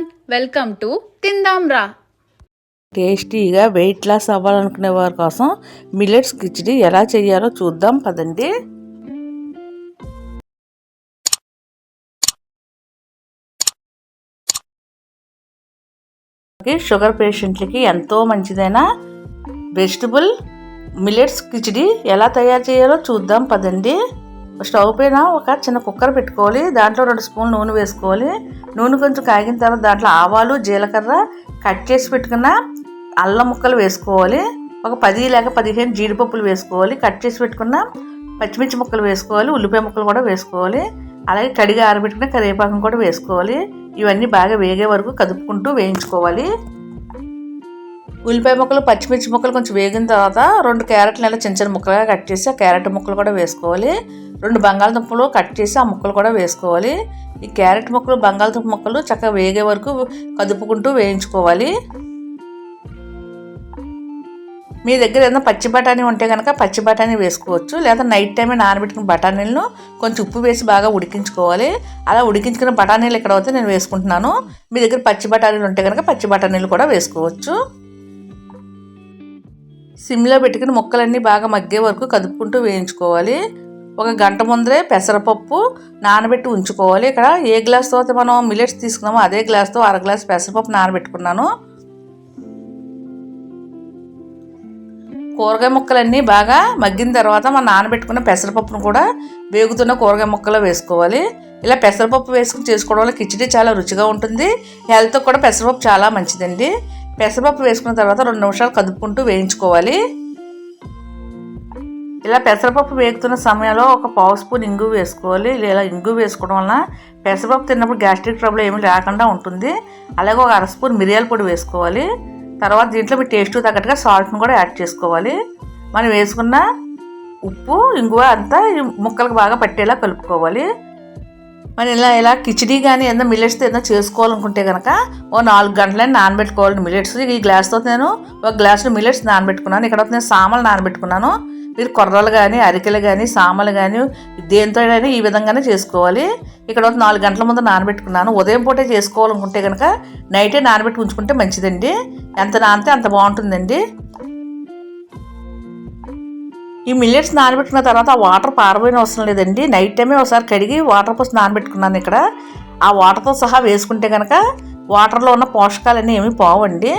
Everyone welcome to తిందాం రా టేస్టీగా వెయిట్ లాస్ అవ్వాలనుకునే వారి కోసం మిల్లెట్స్ కిచిడి ఎలా చేయాలో చూద్దాం పదండి. షుగర్ పేషెంట్లకి ఎంతో మంచిదైన వెజిటబుల్ మిల్లెట్స్ కిచిడి ఎలా తయారు చేయాలో చూద్దాం పదండి. స్టవ్ పైన ఒక చిన్న కుక్కర్ పెట్టుకోవాలి. దాంట్లో రెండు స్పూన్లు నూనె వేసుకోవాలి. నూనె కొంచెం కాగిన తర్వాత దాంట్లో ఆవాలు జీలకర్ర కట్ చేసి పెట్టుకున్న అల్లం ముక్కలు వేసుకోవాలి. ఒక పది లేక పదిహేను జీడిపప్పులు వేసుకోవాలి. కట్ చేసి పెట్టుకున్న పచ్చిమిర్చి ముక్కలు వేసుకోవాలి. ఉల్లిపాయ ముక్కలు కూడా వేసుకోవాలి. అలాగే కడిగి ఆరబెట్టుకున్న కరివేపాకం కూడా వేసుకోవాలి. ఇవన్నీ బాగా వేగే వరకు కదుపుకుంటూ వేయించుకోవాలి. ఉల్లిపాయ ముక్కలు పచ్చిమిర్చి ముక్కలు కొంచెం వేగిన తర్వాత రెండు క్యారెట్లు ఇలా చిన్న చిన్న ముక్కలుగా కట్ చేసి ఆ క్యారెట్ ముక్కలు కూడా వేసుకోవాలి. రెండు బంగాళదుంపలు కట్ చేసి ఆ ముక్కలు కూడా వేసుకోవాలి. ఈ క్యారెట్ ముక్కలు బంగాళదుంప ముక్కలు చక్కగా వేగే వరకు కదుపుకుంటూ వేయించుకోవాలి. మీ దగ్గర ఏదైనా పచ్చి బఠానీ ఉంటే కనుక పచ్చి బఠానీ వేసుకోవచ్చు. లేదా నైట్ టైమే నానబెట్టుకున్న బఠానీలను కొంచెం ఉప్పు వేసి బాగా ఉడికించుకోవాలి. అలా ఉడికించుకున్న బఠానీలు ఎక్కడ అయితే నేను వేసుకుంటున్నాను. మీ దగ్గర పచ్చి బఠానీలు ఉంటే కనుక పచ్చి బఠానీలు కూడా వేసుకోవచ్చు. సిమ్లో పెట్టుకుని ముక్కలన్నీ బాగా మగ్గే వరకు కదుపుకుంటూ వేయించుకోవాలి. ఒక గంట ముందరే పెసరపప్పు నానబెట్టి ఉంచుకోవాలి. ఇక్కడ ఏ గ్లాస్తో అయితే మనం మిలెట్స్ తీసుకున్నామో అదే గ్లాస్తో అర గ్లాస్ పెసరపప్పు నానబెట్టుకున్నాను. కూరగాయ ముక్కలన్నీ బాగా మగ్గిన తర్వాత మనం నానబెట్టుకున్న పెసరపప్పును కూడా వేగుతున్న కూరగాయ ముక్కలో వేసుకోవాలి. ఇలా పెసరపప్పు వేసుకుని చేసుకోవడం వల్ల కిచడీ చాలా రుచిగా ఉంటుంది. హెల్త్ కూడా పెసరపప్పు చాలా మంచిదండి. పెసరపప్పు వేసుకున్న తర్వాత రెండు నిమిషాలు కదుపుకుంటూ వేయించుకోవాలి. ఇలా పెసరపప్పు వేగుతున్న సమయంలో ఒక పావు స్పూన్ ఇంగు వేసుకోవాలి. ఇలా ఇంగు వేసుకోవడం వలన పెసరపప్పు తిన్నప్పుడు గ్యాస్ట్రిక్ ట్రబుల్ ఏమీ లేకుండా ఉంటుంది. అలాగే ఒక అర స్పూన్ మిరియాల పొడి వేసుకోవాలి. తర్వాత దీంట్లో మీ టేస్ట్ తగ్గట్టుగా సాల్ట్ను కూడా యాడ్ చేసుకోవాలి. మనం వేసుకున్న ఉప్పు ఇంగువ అంతా ముక్కలకు బాగా పట్టేలా కలుపుకోవాలి. మరి ఇలా ఇలా కిచిడి కానీ ఏదైనా మిల్లెట్స్తో ఏదైనా చేసుకోవాలనుకుంటే కనుక ఓ నాలుగు గంటలని నానబెట్టుకోవాలి. మిల్లెట్స్ ఈ గ్లాస్తో నేను ఒక గ్లాసులో మిల్లెట్స్ నానబెట్టుకున్నాను. ఇక్కడ నేను సామలు నానబెట్టుకున్నాను. మీరు కొర్రలు కానీ అరికెలు కానీ సామలు కానీ దేంతో ఈ విధంగానే చేసుకోవాలి. ఇక్కడ ఒక నాలుగు గంటల ముందు నానబెట్టుకున్నాను. ఉదయం పూటే చేసుకోవాలనుకుంటే కనుక నైటే నానబెట్టి ఉంచుకుంటే మంచిదండి. ఎంత నానితే అంత బాగుంటుందండి. ఈ మిల్లెట్స్ నానబెట్టుకున్న తర్వాత ఆ వాటర్ పారబోయిన అవసరం లేదండి. నైట్ టైమే ఒకసారి కడిగి వాటర్ పోసి నానబెట్టుకున్నాను ఇక్కడ. ఆ వాటర్తో సహా వేసుకుంటే కనుక వాటర్లో ఉన్న పోషకాలన్నీ ఏమీ పోవండి.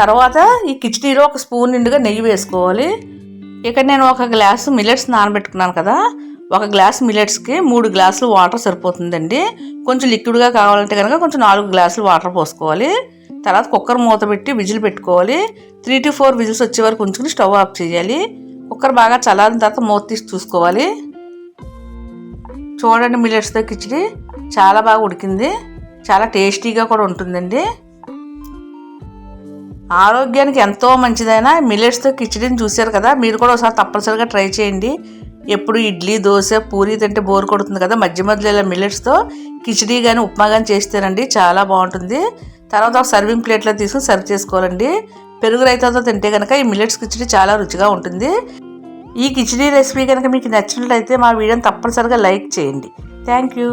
తర్వాత ఈ కిచడీలో ఒక స్పూన్ నిండుగా నెయ్యి వేసుకోవాలి. ఇక్కడ నేను ఒక గ్లాసు మిల్లెట్స్ నానబెట్టుకున్నాను కదా. ఒక గ్లాస్ మిల్లెట్స్కి మూడు గ్లాసులు వాటర్ సరిపోతుందండి. కొంచెం లిక్విడ్గా కావాలంటే కనుక కొంచెం నాలుగు గ్లాసులు వాటర్ పోసుకోవాలి. తర్వాత కుక్కర్ మూత పెట్టి విజిల్ పెట్టుకోవాలి. త్రీ టు ఫోర్ విజిల్స్ వచ్చే వరకు ఉంచుకుని స్టవ్ ఆఫ్ చేయాలి. కుక్కర్ బాగా చల్లారిన తర్వాత మూత తీసి చూసుకోవాలి. చూడండి మిల్లెట్స్తో కిచిడి. చాలా బాగా ఉడికింది. చాలా టేస్టీగా కూడా ఉంటుందండి. ఆరోగ్యానికి ఎంతో మంచిదైన మిల్లెట్స్తో కిచిడిని చూశారు కదా మీరు కూడా ఒకసారి తప్పనిసరిగా ట్రై చేయండి. ఎప్పుడు ఇడ్లీ దోశ పూరి తింటే బోర్ కొడుతుంది కదా మధ్య మధ్యలో ఇలా మిల్లెట్స్తో కిచిడీ కానీ ఉప్మా కానీ చేస్తేనండి చాలా బాగుంటుంది. తర్వాత ఒక సర్వింగ్ ప్లేట్లో తీసుకుని సర్వ్ చేసుకోవాలండి. పెరుగు రైతాతో తింటే కనుక ఈ మిల్లెట్స్ కిచిడి చాలా రుచిగా ఉంటుంది. ఈ కిచిడీ రెసిపీ కనుక మీకు నచ్చినట్లయితే మా వీడియోని తప్పనిసరిగా లైక్ చేయండి. Thank you.